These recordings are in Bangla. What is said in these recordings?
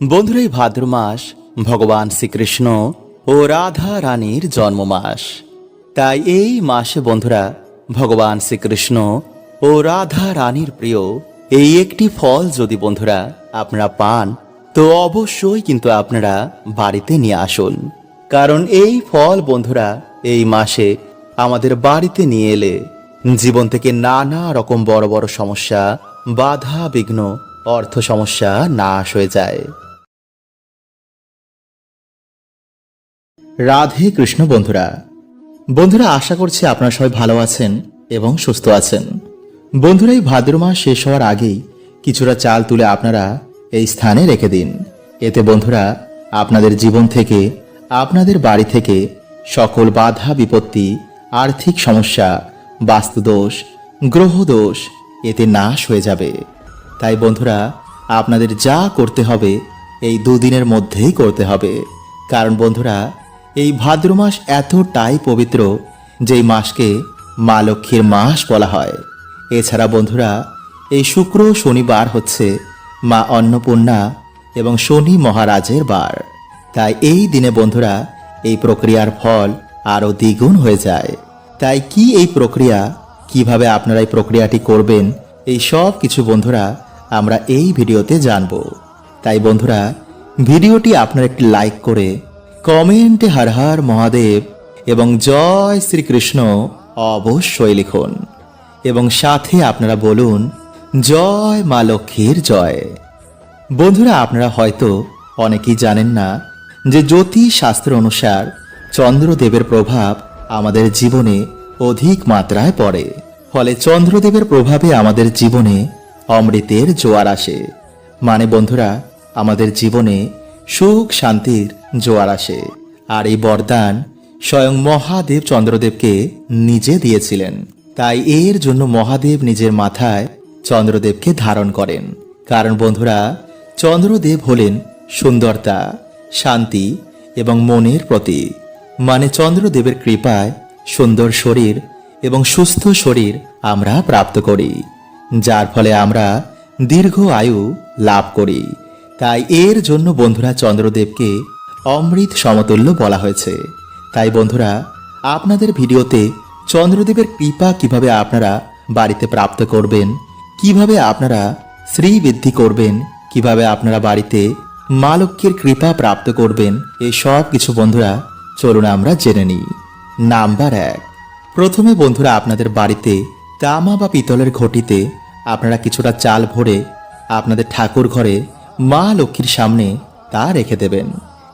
বন্ধুরা এই ভাদ্র মাস, ভগবান শ্রীকৃষ্ণ ও রাধা রানীর জন্ম মাস তাই এই মাসে বন্ধুরা, ভগবান শ্রীকৃষ্ণ ও রাধা রানীর প্রিয় এই একটি ফল যদি বন্ধুরা আপনারা পান, তো অবশ্যই কিন্তু আপনারা বাড়িতে নিয়ে আসুন। কারণ এই ফল বন্ধুরা, এই মাসে আমাদের বাড়িতে নিয়ে এলে জীবন থেকে নানা রকম বড় বড় সমস্যা, বাধা বিঘ্ন, অর্থ সমস্যা নাশ হয়ে যায়। রাধে কৃষ্ণ বন্ধুরা। বন্ধুরা, আশা করছি আপনারা সবাই ভালো আছেন এবং সুস্থ আছেন। বন্ধুরা, এই ভাদ্র মাস শেষ হওয়ার আগেই কিছুটা চাল তুলে আপনারা এই স্থানে রেখে দিন। এতে বন্ধুরা, আপনাদের জীবন থেকে, আপনাদের বাড়ি থেকে সকল বাধা, বিপত্তি, আর্থিক সমস্যা, বাস্তুদোষ, গ্রহদোষ এতে নাশ হয়ে যাবে। তাই বন্ধুরা, আপনাদের যা করতে হবে, এই দুদিনের মধ্যেই করতে হবে। কারণ বন্ধুরা এই ভাদ্র মাস এতটাই পবিত্র, যেই মাসকে মা লক্ষ্মীর মাস বলা হয়। এছাড়া বন্ধুরা, এই শুক্র শনিবার হচ্ছে মা অন্নপূর্ণা এবং শনি মহারাজের বার। তাই এই দিনে বন্ধুরা, এই প্রক্রিয়ার ফল আরও দ্বিগুণ হয়ে যায়। তাই কি এই প্রক্রিয়া, কীভাবে আপনারা এই প্রক্রিয়াটি করবেন, এই সব কিছু বন্ধুরা আমরা এই ভিডিওতে জানব। তাই বন্ধুরা, ভিডিওটি আপনারা একটি লাইক করে কমেন্টে হর মহাদেব এবং জয় শ্রীকৃষ্ণ অবশ্যই লিখুন। এবং সাথে আপনারা বলুন, জয় মা লক্ষ্মীর জয়। বন্ধুরা, আপনারা হয়তো অনেকেই জানেন না যে জ্যোতিষ শাস্ত্র অনুসার চন্দ্রদেবের প্রভাব আমাদের জীবনে অধিক মাত্রায় পড়ে। ফলে চন্দ্রদেবের প্রভাবে আমাদের জীবনে অমৃতের জোয়ার আসে। মানে বন্ধুরা, আমাদের জীবনে সুখ শান্তির জোয়ার আসে। আর এই বরদান স্বয়ং মহাদেব চন্দ্রদেবকে নিজে দিয়েছিলেন। তাই এর জন্য মহাদেব নিজের মাথায় চন্দ্রদেবকে ধারণ করেন। কারণ বন্ধুরা, চন্দ্রদেব হলেন সুন্দরতা, শান্তি এবং মনের প্রতীক। মানে চন্দ্রদেবের কৃপায় সুন্দর শরীর এবং সুস্থ শরীর আমরা প্রাপ্ত করি, যার ফলে আমরা দীর্ঘ আয়ু লাভ করি। তাই এর জন্য বন্ধুরা চন্দ্রদেবকে অমৃত সমতুল্য বলা হয়েছে। তাই বন্ধুরা, আপনাদের ভিডিওতে চন্দ্রদেবের কৃপা কীভাবে আপনারা বাড়িতে প্রাপ্ত করবেন, কীভাবে আপনারা শ্রী বৃদ্ধি করবেন, কীভাবে আপনারা বাড়িতে মা লক্ষ্মীর কৃপা প্রাপ্ত করবেন, এই সব কিছু বন্ধুরা চলুন আমরা জেনে নিই। নাম্বার এক, প্রথমে বন্ধুরা আপনাদের বাড়িতে তামা বা পিতলের ঘটিতে আপনারা কিছুটা চাল ভরে আপনাদের ঠাকুর ঘরে মা লক্ষ্মীর সামনে তা রেখে দেবেন।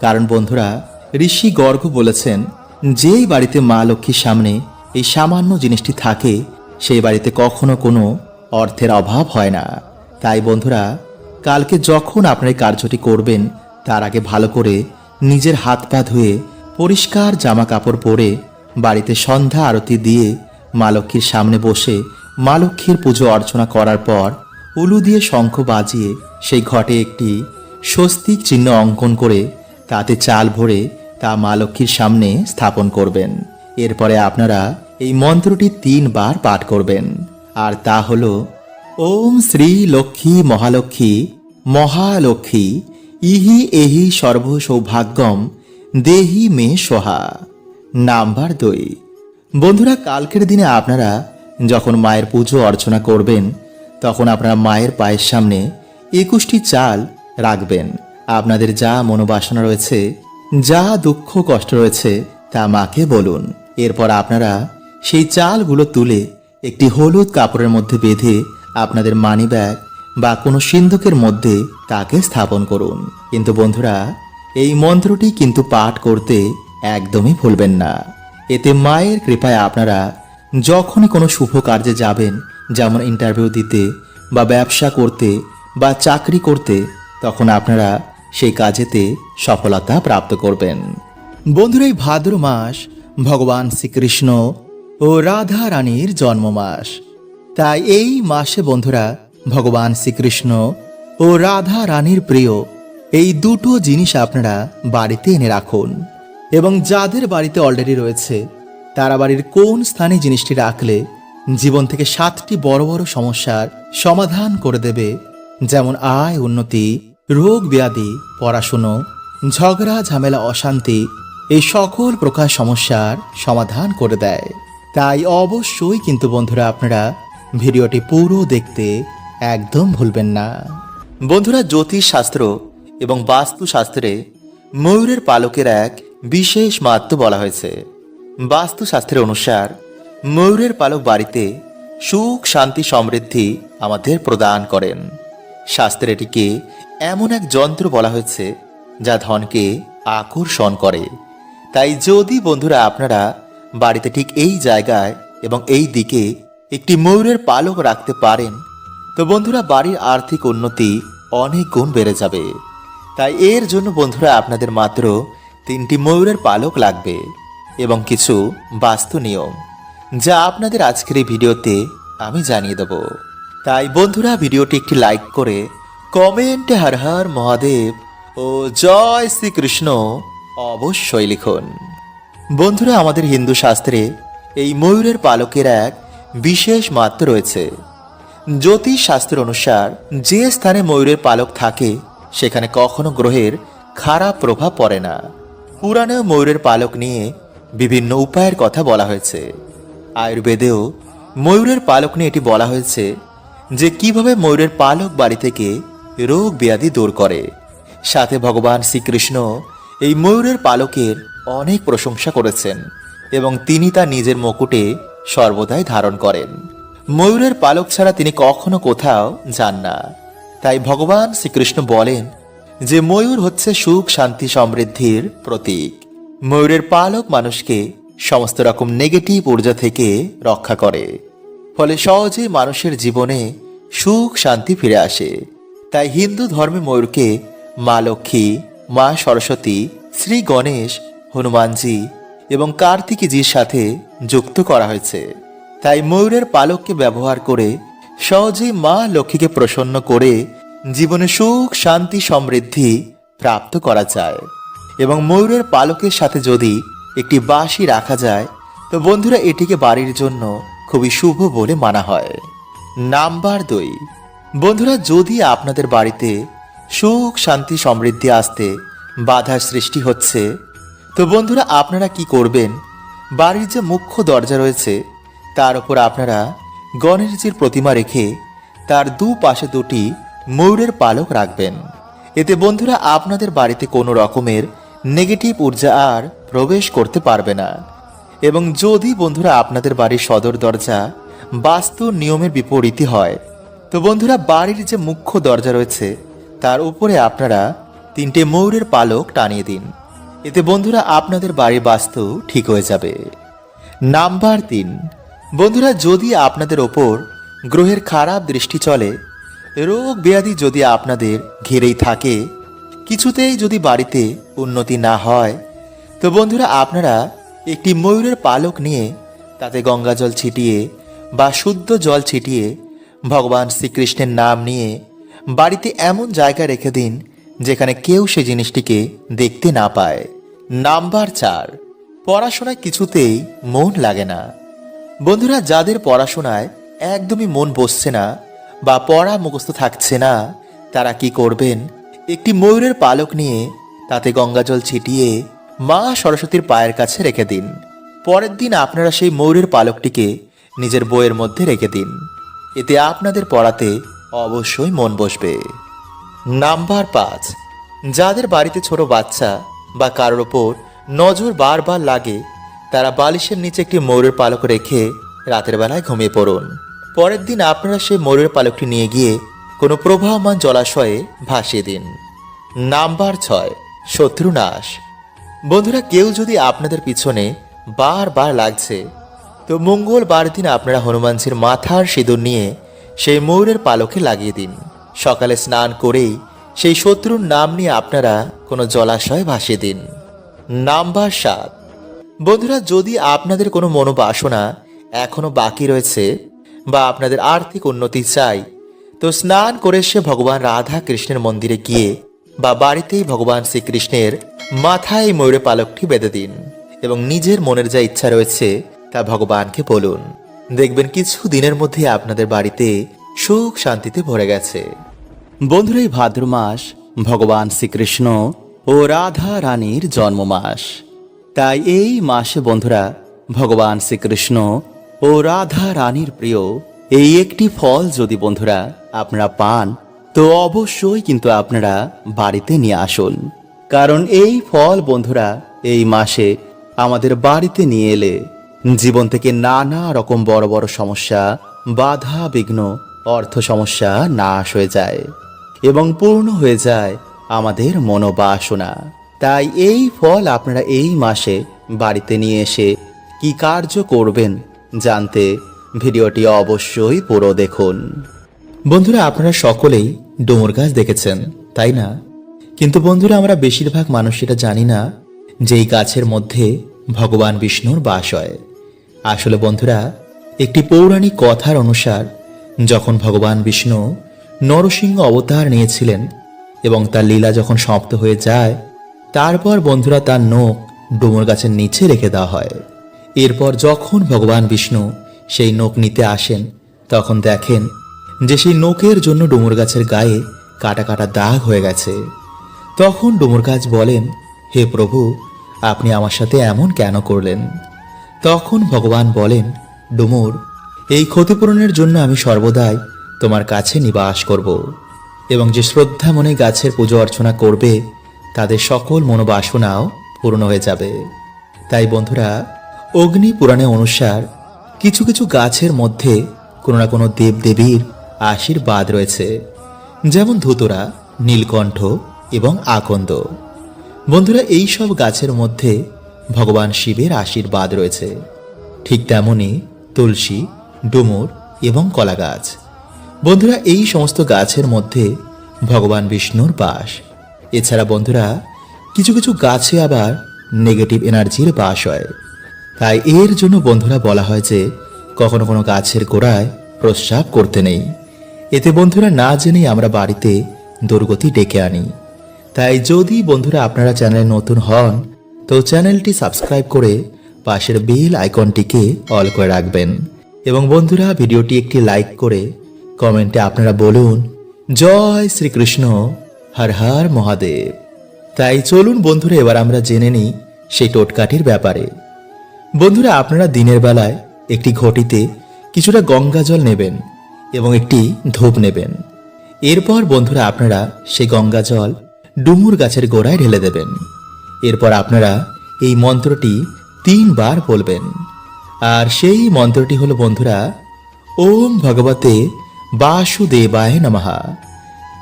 কারণ বন্ধুরা, ঋষি গর্গ বলেছেন, যেই বাড়িতে মা লক্ষ্মীর সামনে এই সামান্য জিনিসটি থাকে, সেই বাড়িতে কখনো কোনো অর্থের অভাব হয় না। তাই বন্ধুরা, কালকে যখন আপনার কার্যটি করবেন, তার আগে ভালো করে নিজের হাত পা ধুয়ে পরিষ্কার জামা কাপড় পরে বাড়িতে সন্ধ্যা আরতি দিয়ে মা লক্ষ্মীর সামনে বসে মা লক্ষ্মীর পুজো অর্চনা করার পর উলু দিয়ে শঙ্খ বাজিয়ে সেই ঘটে একটি স্বস্তিক চিহ্ন অঙ্কন করে তাতে চাল ভরে তা মা লক্ষ্মীর সামনে স্থাপন করবেন। এরপরে আপনারা এই মন্ত্রটি তিনবার পাঠ করবেন। আর তা হল, ওম শ্রী লক্ষ্মী মহালক্ষ্মী মহালক্ষ্মী, ইহি এহি সর্ব সৌভাগ্যম দেহি মে সোহা। নাম্বার দুই। বন্ধুরা, কালকের দিনে আপনারা যখন মায়ের পুজো অর্চনা করবেন তখন আপনারা মায়ের পায়ের সামনে একুশটি চাল রাখবেন। আপনাদের যা মনোবাসনা রয়েছে, যা দুঃখ কষ্ট রয়েছে, তা মাকে বলুন। এরপর আপনারা সেই চালগুলো তুলে একটি হলুদ কাপড়ের মধ্যে বেঁধে আপনাদের মানি ব্যাগ বা কোনো সিন্ধুকের মধ্যে তাকে স্থাপন করুন। কিন্তু বন্ধুরা, এই মন্ত্রটি কিন্তু পাঠ করতে একদমই ভুলবেন না। এতে মায়ের কৃপায় আপনারা যখনই কোনো শুভ কার্যে যাবেন যেমন ইন্টারভিউ দিতে বা ব্যবসা করতে বা চাকরি করতে, তখন আপনারা সেই কাজেতে সফলতা প্রাপ্ত করবেন। বন্ধুরা, এই ভাদ্র মাস ভগবান শ্রীকৃষ্ণ ও রাধা রানীর জন্ম মাস। তাই এই মাসে বন্ধুরা, ভগবান শ্রীকৃষ্ণ ও রাধা রানীর প্রিয় এই দুটো জিনিস আপনারা বাড়িতে এনে রাখুন। এবং যাদের বাড়িতে অলরেডি রয়েছে, তারা বাড়ির কোন স্থানে জিনিসটি রাখলে জীবন থেকে সাতটি বড় বড় সমস্যার সমাধান করে দেবে, যেমন আয়, উন্নতি, রোগ, ব্যাধি, পড়াশুনো, ঝগড়া, ঝামেলা, অশান্তি, এই সকল প্রকার সমস্যার সমাধান করে দেয়। তাই অবশ্যই কিন্তু বন্ধুরা আপনারা ভিডিওটি পুরো দেখতে একদম ভুলবেন না। বন্ধুরা জ্যোতিষ শাস্ত্র এবং বাস্তুশাস্ত্রে ময়ূরের পালকের এক বিশেষ মাত্র বলা হয়েছে। বাস্তুশাস্ত্রের অনুসার ময়ূরের পালক বাড়িতে সুখ, শান্তি, সমৃদ্ধি আমাদের প্রদান করেন। শাস্ত্রে এটিকে এমন এক যন্ত্র বলা হয়েছে, যা ধনকে আকর্ষণ করে। তাই যদি বন্ধুরা আপনারা বাড়িতে ঠিক এই জায়গায় এবং এই দিকে একটি ময়ূরের পালক রাখতে পারেন, তো বন্ধুরা বাড়ির আর্থিক উন্নতি অনেক গুণ বেড়ে যাবে। তাই এর জন্য বন্ধুরা আপনাদের মাত্র তিনটি ময়ূরের পালক লাগবে এবং কিছু বাস্তু নিয়ম। যা আপনাদের আজকের এই ভিডিওতে আমি জানিয়ে দেব। তাই বন্ধুরা, ভিডিওটি একটি লাইক করে কমেন্টে হর হর মহাদেব ও জয় শ্রীকৃষ্ণ অবশ্যই লিখুন। বন্ধুরা, আমাদের হিন্দু শাস্ত্রে এই ময়ূরের পালকের এক বিশেষ মাত্র রয়েছে। জ্যোতিষ শাস্ত্র অনুসার যে স্থানে ময়ূরের পালক থাকে, সেখানে কখনো গ্রহের খারাপ প্রভাব পড়ে না। পুরাণেও ময়ূরের পালক নিয়ে বিভিন্ন উপায়ের কথা বলা হয়েছে। আয়ুর্বেদেও ময়ূরের পালক নিয়ে এটি বলা হয়েছে যে কীভাবে ময়ূরের পালক বাড়ি থেকে রোগ ব্যাধি দূর করে। সাথে ভগবান শ্রীকৃষ্ণ এই ময়ূরের পালকের অনেক প্রশংসা করেছেন এবং তিনি তা নিজের মুকুটে সর্বদাই ধারণ করেন। ময়ূরের পালক ছাড়া তিনি কখনো কোথাও যান না। তাই ভগবান শ্রীকৃষ্ণ বলেন যে ময়ূর হচ্ছে সুখ, শান্তি, সমৃদ্ধির প্রতীক। ময়ূরের পালক মানুষকে সমস্ত রকম নেগেটিভ ঊর্জা থেকে রক্ষা করে। ফলে সহজেই মানুষের জীবনে সুখ, শান্তি ফিরে আসে। তাই হিন্দু ধর্মে ময়ূরকে মা লক্ষ্মী, মা সরস্বতী, শ্রী গণেশ, হনুমানজি এবং কার্তিকীজির সাথে যুক্ত করা হয়েছে। তাই ময়ূরের পালককে ব্যবহার করে সহজেই মা লক্ষ্মীকে প্রসন্ন করে জীবনে সুখ, শান্তি, সমৃদ্ধি প্রাপ্ত করা যায়। এবং ময়ূরের পালকের সাথে যদি একটি বাঁশি রাখা যায়, তো বন্ধুরা এটিকে বাড়ির জন্য খুবই শুভ বলে মানা হয়। নাম্বার দুই। বন্ধুরা, যদি আপনাদের বাড়িতে সুখ, শান্তি, সমৃদ্ধি আসতে বাধার সৃষ্টি হচ্ছে, তো বন্ধুরা আপনারা কি করবেন? বাড়ির যে মুখ্য দরজা রয়েছে, তার উপর আপনারা গণেশজির প্রতিমা রেখে তার দু পাশে দুটি ময়ূরের পালক রাখবেন। এতে বন্ধুরা আপনাদের বাড়িতে কোনো রকমের নেগেটিভ ঊর্জা আর প্রবেশ করতে পারবে না। এবং যদি বন্ধুরা আপনাদের বাড়ির সদর দরজা বাস্তু নিয়মের বিপরীতই হয়, তো বন্ধুরা বাড়ির যে মুখ্য দরজা রয়েছে, তার উপরে আপনারা তিনটে ময়ূরের পালক টানিয়ে দিন। এতে বন্ধুরা আপনাদের বাড়ির বাস্তু ঠিক হয়ে যাবে। নাম্বার তিন, বন্ধুরা যদি আপনাদের ওপর গ্রহের খারাপ দৃষ্টি চলে, রোগ ব্যাধি যদি আপনাদের ঘিরেই থাকে, কিছুতেই যদি বাড়িতে উন্নতি না হয় তো বন্ধুরা, আপনারা একটি ময়ূরের পালক নিয়ে তাতে গঙ্গা জল ছিটিয়ে বা শুদ্ধ জল ছিটিয়ে ভগবান শ্রীকৃষ্ণের নাম নিয়ে বাড়িতে এমন জায়গা রেখে দিন যেখানে কেউ সে জিনিসটিকে দেখতে না পায়। নাম্বার চার, পড়াশোনায় কিছুতেই মন লাগে না। বন্ধুরা, যাদের পড়াশোনায় একদমই মন বসছে না বা পড়া মুখস্থ থাকছে না, তারা কি করবেন? একটি ময়ূরের পালক নিয়ে তাতে গঙ্গাজল ছিটিয়ে মা সরস্বতীর পায়ের কাছে রেখে দিন। পরের দিন আপনারা সেই ময়ূরের পালকটিকে নিজের বইয়ের মধ্যে রেখে দিন। এতে আপনাদের পড়াতে অবশ্যই মন বসবে। নাম্বার পাঁচ। যাদের বাড়িতে ছোট বাচ্চা বা কারোর ওপর নজর বারবার লাগে, তারা বালিশের নিচে একটি ময়ূরের পালক রেখে রাতের বেলায় ঘুমিয়ে পড়ুন। পরের দিন আপনারা সেই ময়ূরের পালকটি নিয়ে গিয়ে কোনো প্রবাহমান জলাশয়ে ভাসিয়ে দিন। নাম্বার ছয়। শত্রুনাশ। বন্ধুরা, কেউ যদি আপনাদের পিছনে বারবার লাগছে, তো মঙ্গলবার দিন আপনারা হনুমানজির মাথার সিঁদুর নিয়ে সেই ময়ূরের পালকে লাগিয়ে দিন। সকালে স্নান করেই সেই শত্রুর নাম নিয়ে আপনারা কোনো জলাশয়ে ভাসিয়ে দিন। নাম্বার সাত। বন্ধুরা, যদি আপনাদের কোনো মনোবাসনা এখনও বাকি রয়েছে বা আপনাদের আর্থিক উন্নতি চাই, তো স্নান করে সে ভগবান রাধা কৃষ্ণের মন্দিরে গিয়ে বা বাড়িতেই ভগবান শ্রীকৃষ্ণের মাথায় এই ময়ূরের পালকটি বেঁধে দিন এবং নিজের মনের যা ইচ্ছা রয়েছে তা ভগবানকে বলুন। দেখবেন কিছু দিনের মধ্যে আপনাদের বাড়িতে সুখ শান্তিতে ভরে গেছে। বন্ধুরা, এই ভাদ্র মাস ভগবান শ্রীকৃষ্ণ ও রাধা রানীর জন্ম মাস তাই এই মাসে বন্ধুরা, ভগবান শ্রীকৃষ্ণ ও রাধা রানীর প্রিয় এই একটি ফল যদি বন্ধুরা আপনারা পান তো অবশ্যই কিন্তু আপনারা বাড়িতে নিয়ে আসুন। কারণ এই ফল বন্ধুরা, এই মাসে আমাদের বাড়িতে নিয়ে এলে জীবন থেকে নানা রকম বড় বড় সমস্যা, বাধা, বিঘ্ন, অর্থ সমস্যা নাশ হয়ে যায় এবং পূর্ণ হয়ে যায় আমাদের মনোবাসনা। তাই এই ফল আপনারা এই মাসে বাড়িতে নিয়ে এসে কি কার্য করবেন জানতে ভিডিওটি অবশ্যই পুরো দেখুন। বন্ধুরা, আপনারা সকলেই ডোমর গাছ দেখেছেন, তাই না? কিন্তু বন্ধুরা, আমরা বেশিরভাগ মানুষ এটা জানি না যে এই গাছের মধ্যে ভগবান বিষ্ণুর বাস হয়। আসলে বন্ধুরা, একটি পৌরাণিক কথার অনুসার, যখন ভগবান বিষ্ণু নরসিংহ অবতার নিয়েছিলেন এবং তার লীলা যখন সমাপ্ত হয়ে যায়, তারপর বন্ধুরা তার নখ ডুমুর গাছের নিচে রেখে দেওয়া হয়। এরপর যখন ভগবান বিষ্ণু সেই নখ নিতে আসেন, তখন দেখেন যে সেই নখের জন্য ডুমুর গাছের গায়ে কাটা কাটা দাগ হয়ে গেছে। তখন ডুমুর গাছ বলেন, হে প্রভু, আপনি আমার সাথে এমন কেন করলেন? তখন ভগবান বলেন, ডুমুর, এই ক্ষতিপূরণের জন্য আমি সর্বদাই তোমার কাছে নিবাস করব এবং যে শ্রদ্ধা মনে গাছের পুজো অর্চনা করবে, তাদের সকল মনোবাসনাও পূর্ণ হয়ে যাবে। তাই বন্ধুরা, অগ্নি পুরাণে অনুসার কিছু কিছু গাছের মধ্যে কোনো না কোনো দেবদেবীর আশীর্বাদ রয়েছে। যেমন ধুতরা, নীলকণ্ঠ এবং আকন্দ। বন্ধুরা, এই সব গাছের মধ্যে ভগবান শিবের আশীর্বাদ রয়েছে। ঠিক তেমনি তুলসী, ডুমুর এবং কলা গাছ বন্ধুরা, এই সমস্ত গাছের মধ্যে ভগবান বিষ্ণুর বাস। এছাড়া বন্ধুরা, কিছু কিছু গাছে আবার নেগেটিভ এনার্জির বাস হয়। তাই এর জন্য বন্ধুরা বলা হয় যে, কখনো কোনো গাছের গোড়ায় প্রস্রাব করতে নেই। এতে বন্ধুরা না জেনেই আমরা বাড়িতে দুর্গতি ডেকে আনি। তাই যদি বন্ধুরা আপনারা চ্যানেলে নতুন হন, তো চ্যানেলটি সাবস্ক্রাইব করে পাশের বেল আইকনটিকে অল করে রাখবেন। এবং বন্ধুরা ভিডিওটি একটি লাইক করে কমেন্টে আপনারা বলুন, জয় শ্রীকৃষ্ণ, হর হর মহাদেব। তাই চলুন বন্ধুরা, এবার আমরা জেনে নিই সেই টোটকাটির ব্যাপারে। বন্ধুরা, আপনারা দিনের বেলায় একটি ঘটিতে কিছুটা গঙ্গা জল নেবেন। এবং একটি ধূপ নেবেন। এরপর বন্ধুরা আপনারা সেই গঙ্গা জল ডুমুর গাছের গোড়ায় ঢেলে দেবেন। এরপর আপনারা এই মন্ত্রটি তিনবার বলবেন। আর সেই মন্ত্রটি হলো বন্ধুরা, ওম ভগবতে বাসুদেবায় নমহা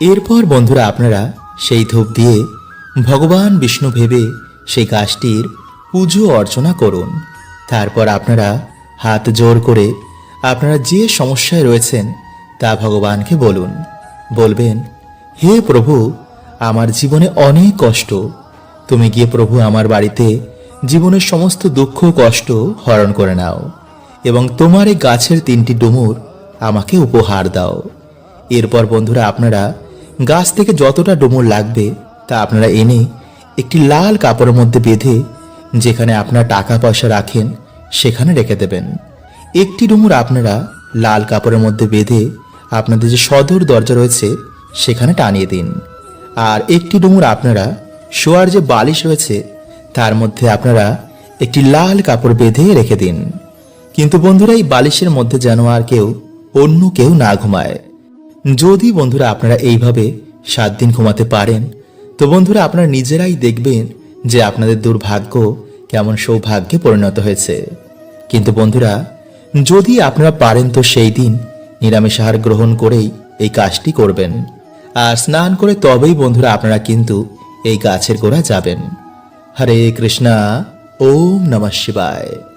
এরপর বন্ধুরা আপনারা সেই ধূপ দিয়ে ভগবান বিষ্ণু ভেবে সেই গাছটির পুজো অর্চনা করুন। তারপর আপনারা হাত জোর করে আপনারা যে সমস্যায় রয়েছেন, তা ভগবানকে বলুন। বলবেন, হে প্রভু, আমার জীবনে অনেক কষ্ট। তুমি গিয়ে প্রভু আমার বাড়িতে জীবনের সমস্ত দুঃখ কষ্ট হরণ করে নাও এবং তোমার এই গাছের তিনটি ডুমুর আমাকে উপহার দাও। এরপর বন্ধুরা, আপনারা গাছ থেকে যতটা ডুমুর লাগবে, তা আপনারা এনে একটি লাল কাপড়ের মধ্যে বেঁধে, যেখানে আপনার টাকা পয়সা রাখেন, সেখানে রেখে দেবেন। একটি ডুমুর আপনারা লাল কাপড়ের মধ্যে বেঁধে আপনাদের যে সদর দরজা রয়েছে, সেখানে টানিয়ে দিন। আর একটি ডুমুর আপনারা শোয়ার যে বালিশ রয়েছে, তার মধ্যে আপনারা একটি লাল কাপড় বেঁধে রেখে দিন। কিন্তু বন্ধুরা, এই বালিশের মধ্যে যেন আর কেউ, অন্য কেউ না ঘুমায়। যদি বন্ধুরা আপনারা এইভাবে সাত দিন ঘুমাতে পারেন, তো বন্ধুরা আপনারা নিজেরাই দেখবেন যে আপনাদের দুর্ভাগ্য কেমন সৌভাগ্যে পরিণত হয়েছে। কিন্তু বন্ধুরা যদি আপনারা পারেন তো সেই দিন নিরামিষ আহার গ্রহণ করেই এই কাজটি করবেন। আর স্নান করে তবেই বন্ধুরা আপনারা কিন্তু এই গাছের গোড়া যাবেন। হরে কৃষ্ণা, ওম নমঃ শিবায়।